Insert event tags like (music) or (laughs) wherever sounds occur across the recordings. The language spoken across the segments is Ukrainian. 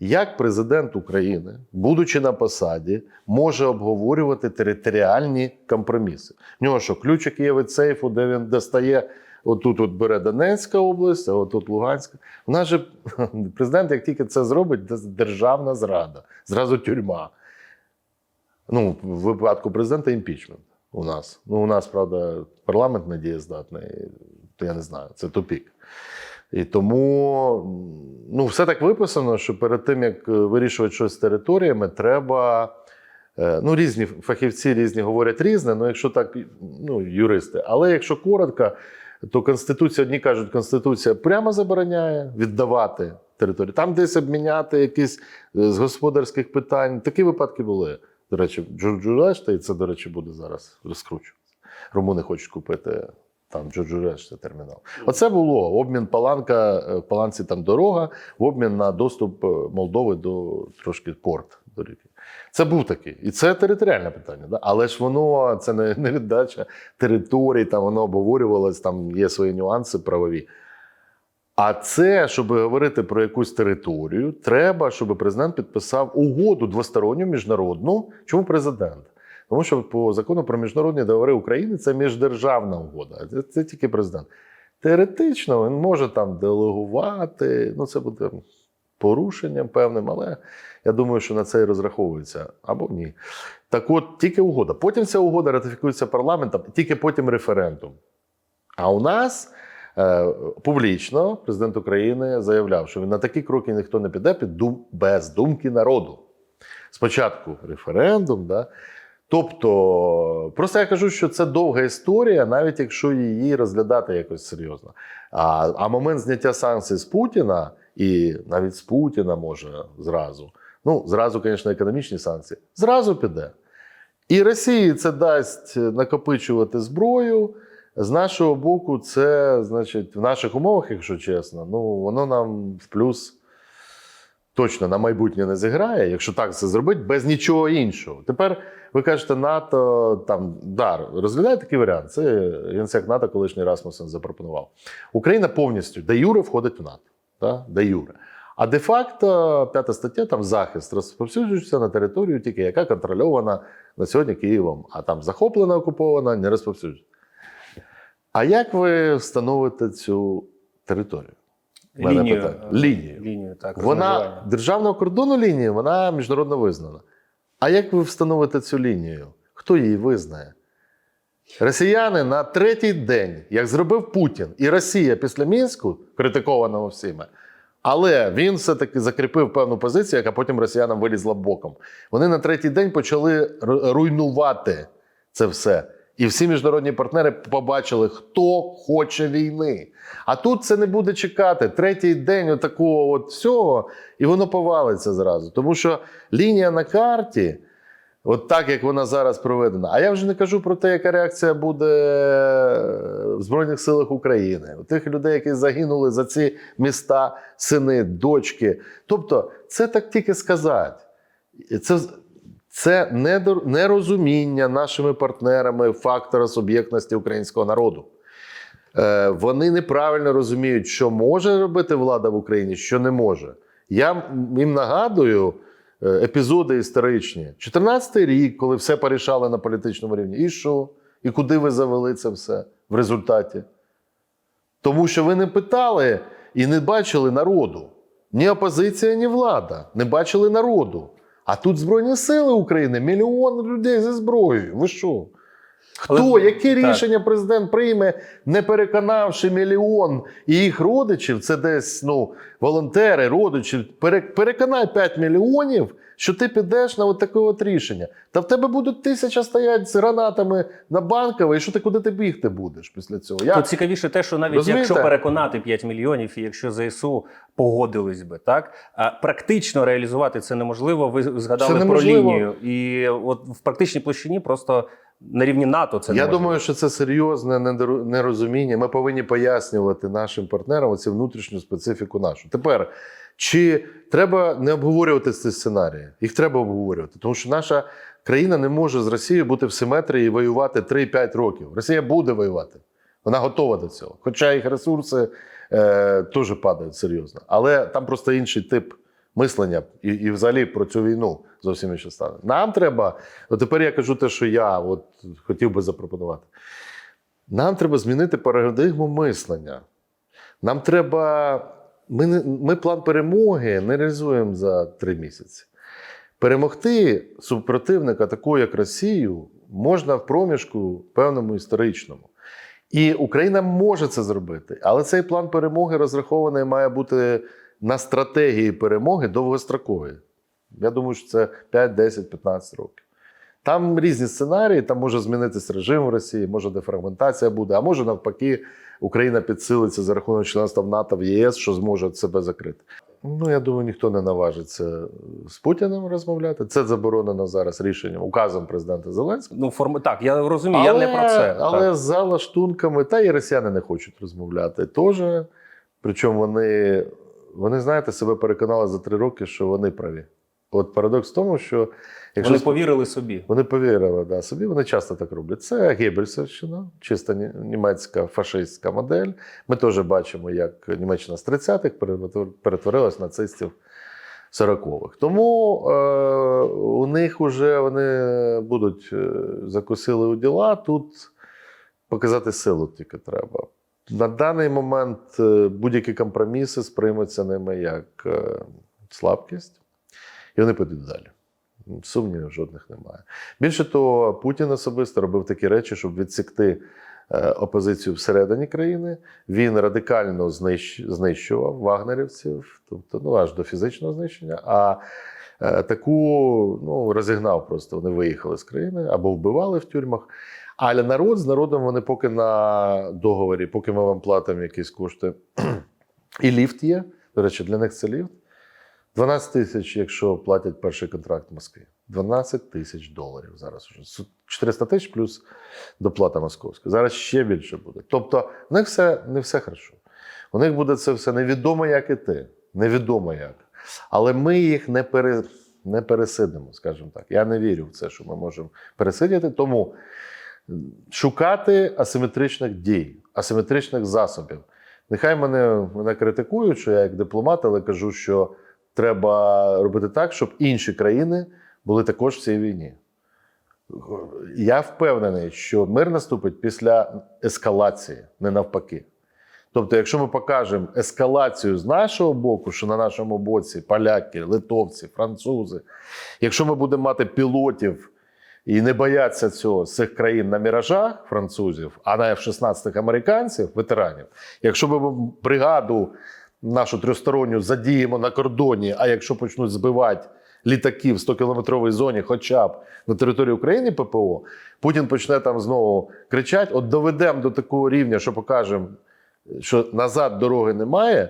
Як президент України, будучи на посаді, може обговорювати територіальні компроміси? В нього що, ключик є від сейфу, де він достає, отут от бере Донецька область, а отут Луганська. У нас же (laughs) президент, як тільки це зробить, державна зрада, зразу тюрма. Ну, в випадку президента імпічмент у нас. Ну, у нас, правда, парламент недієздатний, то я не знаю, це тупік. І тому ну, все так виписано, що перед тим, як е, вирішувати щось з територіями, треба. е, Ну, різні фахівці різні говорять різне, ну якщо так, ну, юристи. Але якщо коротко, то Конституція, одні кажуть, Конституція прямо забороняє віддавати територію. Там десь обміняти якісь е, з господарських питань. Такі випадки були. До речі, Джорджу і це, до речі, буде зараз розкручуватися. Румуни хочуть купити там Джорджу Решта термінал. Оце було обмін Паланка, е, в Паланці там дорога, в обмін на доступ е, Молдови до трошки порт до ріки. Це був такий. І це територіальне питання. Да? Але ж воно це не, не віддача територій, там воно обговорювалось, там є свої нюанси правові. А це, щоб говорити про якусь територію, треба, щоб президент підписав угоду двосторонню міжнародну. Чому президент? Тому що по закону про міжнародні договори України це міждержавна угода. Це, це тільки президент. Теоретично він може там делегувати. Ну, це буде порушенням певним, але я думаю, що на це і розраховується або ні. Так от, тільки угода. Потім ця угода ратифікується парламентом, тільки потім референдум. А у нас е, публічно президент України заявляв, що він на такі кроки ніхто не піде під дум, без думки народу. Спочатку референдум, да? Тобто, просто я кажу, що це довга історія, навіть якщо її розглядати якось серйозно. А, а момент зняття санкцій з Путіна, і навіть з Путіна може зразу. Ну, зразу, звісно, економічні санкції, зразу піде. І Росії це дасть накопичувати зброю. З нашого боку, це, значить, в наших умовах, якщо чесно, ну воно нам в плюс точно на майбутнє не зіграє, якщо так це зробити, без нічого іншого. Тепер ви кажете, НАТО там да, розглядає такий варіант. Це генсек НАТО, колишній Расмусен запропонував. Україна повністю де юре входить в НАТО. Да? Де юре. А де-факто п'ята стаття там захист розповсюджується на територію, тільки яка контрольована на сьогодні Києвом, а там захоплена, окупована, не розповсюджується. А як ви встановите цю територію? Мене Лінію, питання. Лінію. лінію так, Вона державного кордону лінії, вона міжнародно визнана. А як ви встановите цю лінію? Хто її визнає? Росіяни на третій день, як зробив Путін і Росія після Мінську, критикованого всіма, але він все-таки закріпив певну позицію, яка потім росіянам вилізла боком. Вони на третій день почали руйнувати це все. І всі міжнародні партнери побачили, хто хоче війни. А тут це не буде чекати. Третій день отакого от всього, і воно повалиться зразу. Тому що лінія на карті, от так як вона зараз проведена. А я вже не кажу про те, яка реакція буде в Збройних силах України, у тих людей, які загинули за ці міста, сини, дочки. Тобто, це так тільки сказати. Це, це нерозуміння нашими партнерами фактора суб'єктності українського народу. Е, Вони неправильно розуміють, що може робити влада в Україні, що не може. Я їм нагадую е, епізоди історичні. 14-й рік, коли все порішали на політичному рівні. І що? І куди ви завели це все в результаті? Тому що ви не питали і не бачили народу. Ні опозиція, ні влада не бачили народу. А тут Збройні Сили України, мільйон людей зі зброєю. Ви що? Хто, Але- яке так. рішення президент прийме, не переконавши мільйон і їх родичів, це десь ну, волонтери, родичі, переконай 5 мільйонів, що ти підеш на от таке от рішення. Та в тебе будуть тисяча стоять з гранатами на банкове, і що ти куди ти бігти будеш після цього? Я, Тут цікавіше те, що навіть Розумієте? якщо переконати 5 мільйонів, і якщо ЗСУ погодились би, так а практично реалізувати це неможливо. Ви згадали Це про лінію, і от в практичній площині просто на рівні НАТО це Я неможливо. думаю, що це серйозне нерозуміння. Ми повинні пояснювати нашим партнерам оцю внутрішню специфіку нашу. Тепер, чи треба не обговорювати ці сценарії? Їх треба обговорювати, тому що наша країна не може з Росією бути в симетрії і воювати 3-5 років. Росія буде воювати. Вона готова до цього. Хоча їх ресурси е, теж падають серйозно. Але там просто інший тип мислення і, і взагалі про цю війну зовсім інше стане. Нам треба, от тепер я кажу те, що я от хотів би запропонувати. Нам треба змінити парадигму мислення. Нам треба. Ми, ми план перемоги не реалізуємо за три місяці. Перемогти супротивника, такого як Росію, можна в проміжку певному історичному. І Україна може це зробити. Але цей план перемоги розрахований має бути на стратегії перемоги довгострокової. Я думаю, що це 5, 10, 15 років. Там різні сценарії, там може змінитися режим в Росії, може дефрагментація буде, а може навпаки, Україна підсилиться за рахунок членства в НАТО в ЄС, що зможе себе закрити. Ну, я думаю, ніхто не наважиться з Путіним розмовляти. Це заборонено зараз рішенням, указом президента Зеленського. Ну, форм... так, я розумію, я не про це. Але так. за лаштунками, та і росіяни не хочуть розмовляти теж. Причому вони, вони, знаєте, себе переконали за три роки, що вони праві. От парадокс в тому, що якщо Вони повірили собі. вони повірили да, собі, вони часто так роблять. Це Геббельсовщина, чисто німецька фашистська модель. Ми теж бачимо, як Німеччина з 30-х перетворилась на нацистів 40-х. Тому е, у них вже вони будуть е, закусили у діла. Тут показати силу тільки треба. На даний момент е, будь-які компроміси сприймуться ними як е, слабкість, і вони підуть далі. Сумнівів жодних немає. Більше того, Путін особисто робив такі речі, щоб відсікти е, опозицію всередині країни. Він радикально знищував вагнерівців, тобто ну, аж до фізичного знищення. А таку ну, розігнав просто. Вони виїхали з країни або вбивали в тюрмах. Але народ з народом вони поки на договорі, поки ми вам платимо якісь кошти. І ліфт є. До речі, для них це ліфт. 12 тисяч, якщо платять перший контракт в Москві. 12 тисяч доларів зараз уже. 400 тисяч плюс доплата московська. Зараз ще більше буде. Тобто, в них все не все хорошо. У них буде це все невідомо, як іти. Невідомо як. Але ми їх не, пере, не пересидимо, скажімо так. Я не вірю в це, що ми можемо пересидіти. Тому шукати асиметричних дій, асиметричних засобів. Нехай мене, мене критикують, що я як дипломат, але кажу, що треба робити так, щоб інші країни були також в цій війні. Я впевнений, що мир наступить після ескалації, не навпаки. Тобто, якщо ми покажемо ескалацію з нашого боку, що на нашому боці поляки, литовці, французи, якщо ми будемо мати пілотів і не бояться цього з цих країн на міражах французів, а на F-16 американців, ветеранів, якщо ми бригаду нашу трьохсторонню задіємо на кордоні, а якщо почнуть збивати літаки в 100-кілометровій зоні, хоча б на території України ППО, Путін почне там знову кричати: от доведемо до такого рівня, що покажемо, що назад дороги немає.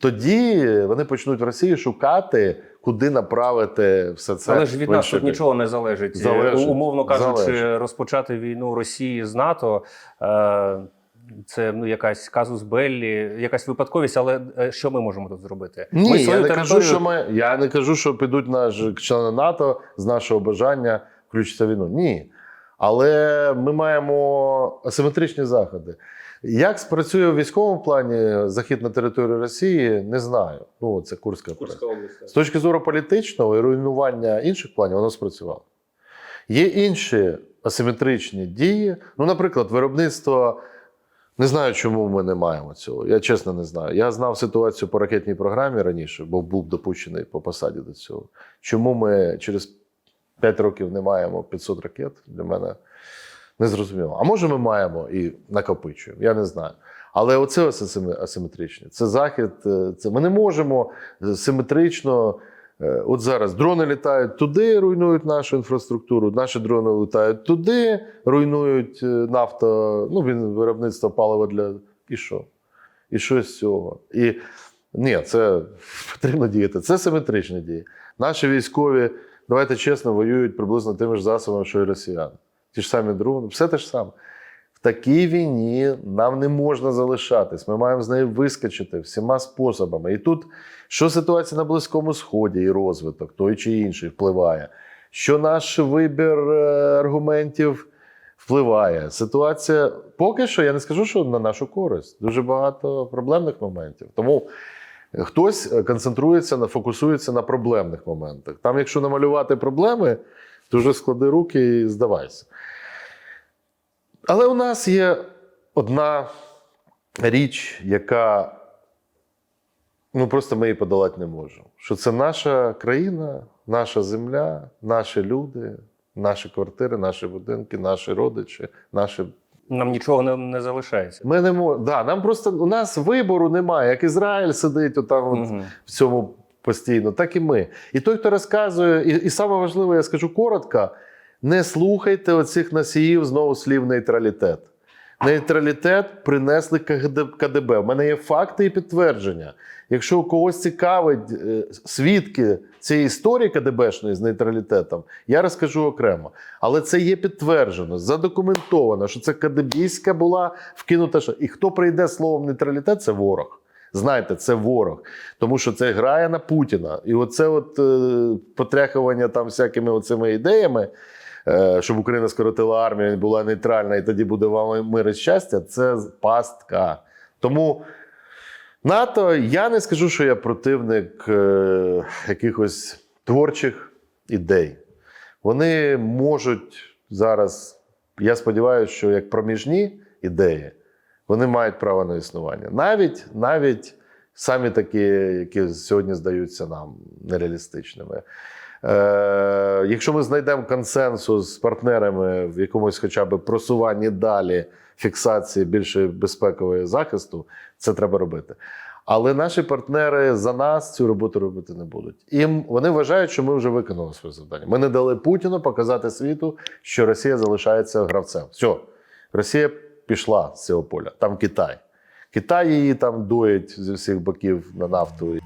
Тоді вони почнуть в Росії шукати, куди направити все це. Але ж від нас тут нічого не залежить. Залежить. Е, Умовно кажучи, Залежить. розпочати війну Росії з НАТО. е, Це ну якась казус Беллі, якась випадковість, але е, що ми можемо тут зробити? Ні, ми я не кажу, що ми я не кажу, що підуть наші члени НАТО з нашого бажання включитися в війну. Ні. Але ми маємо асиметричні заходи. Як спрацює в військовому плані захід на територію Росії, не знаю. Ну, це Курська операція. З точки зору політичного і руйнування інших планів, воно спрацювало. Є інші асиметричні дії. Ну, наприклад, виробництво. Не знаю, чому ми не маємо цього. Я чесно не знаю. Я знав ситуацію по ракетній програмі раніше, бо був допущений по посаді до цього. Чому ми через 5 років не маємо 500 ракет, для мене не зрозуміло. А може, ми маємо і накопичуємо, я не знаю. Але оце ось асиметричне. Це захід. е, Це ми не можемо е, симетрично. е, От зараз дрони літають туди, руйнують нашу інфраструктуру. Наші дрони літають туди, руйнують нафто, ну, він- виробництво палива для. І що? І що з цього? І ні, це (laughs) потрібно діяти. Це симетричні дії. Наші військові, давайте чесно, воюють приблизно тими ж засобами, що і росіяни. Ті ж самі дрони, все те ж саме. В такій війні нам не можна залишатись. Ми маємо з неї вискочити всіма способами. І тут, що ситуація на Близькому Сході і розвиток той чи інший впливає, що наш вибір е, аргументів впливає. Ситуація поки що я не скажу, що на нашу користь. Дуже багато проблемних моментів. Тому Хтось е, концентрується фокусується на проблемних моментах. Там, якщо намалювати проблеми, вже склади руки і здавайся. Але у нас є одна річ, яка ну просто ми її подолати не можемо. Що це наша країна, наша земля, наші люди, наші квартири, наші будинки, наші родичі, наші Нам нічого не, не залишається. ми не можемо. Да, нам просто у нас вибору немає. Як Ізраїль сидить отам от в цьому постійно, так і ми. І той, хто розказує, і, і саме важливе, я скажу коротко: не слухайте оцих носіїв знову слів нейтралітет. Нейтралітет принесли КДБ. У мене є факти і підтвердження. Якщо у когось цікавить е, свідки цієї історії КДБшної з нейтралітетом, я розкажу окремо. Але це є підтверджено, задокументовано, що це КДБійська була вкинута. І хто прийде словом нейтралітет, це ворог. Знайте, це ворог, тому що це грає на Путіна. І оце от е, потряхування там всякими оцими ідеями, е, щоб Україна скоротила армію, була нейтральна, і тоді буде вам мир і щастя. Це пастка. Тому НАТО, я не скажу, що я противник е, якихось творчих ідей. Вони можуть зараз, я сподіваюся, що як проміжні ідеї, вони мають право на існування. Навіть, навіть самі такі, які сьогодні здаються нам нереалістичними. Е, якщо ми знайдемо консенсус з партнерами в якомусь хоча б просуванні далі фіксації більш безпекової захисту, це треба робити. Але наші партнери за нас цю роботу робити не будуть. Їм вони вважають, що ми вже виконали своє завдання. Ми не дали Путіну показати світу, що Росія залишається гравцем. Все, Росія пішла з цього поля. Там Китай. Китай її там доїть зі всіх боків на нафту.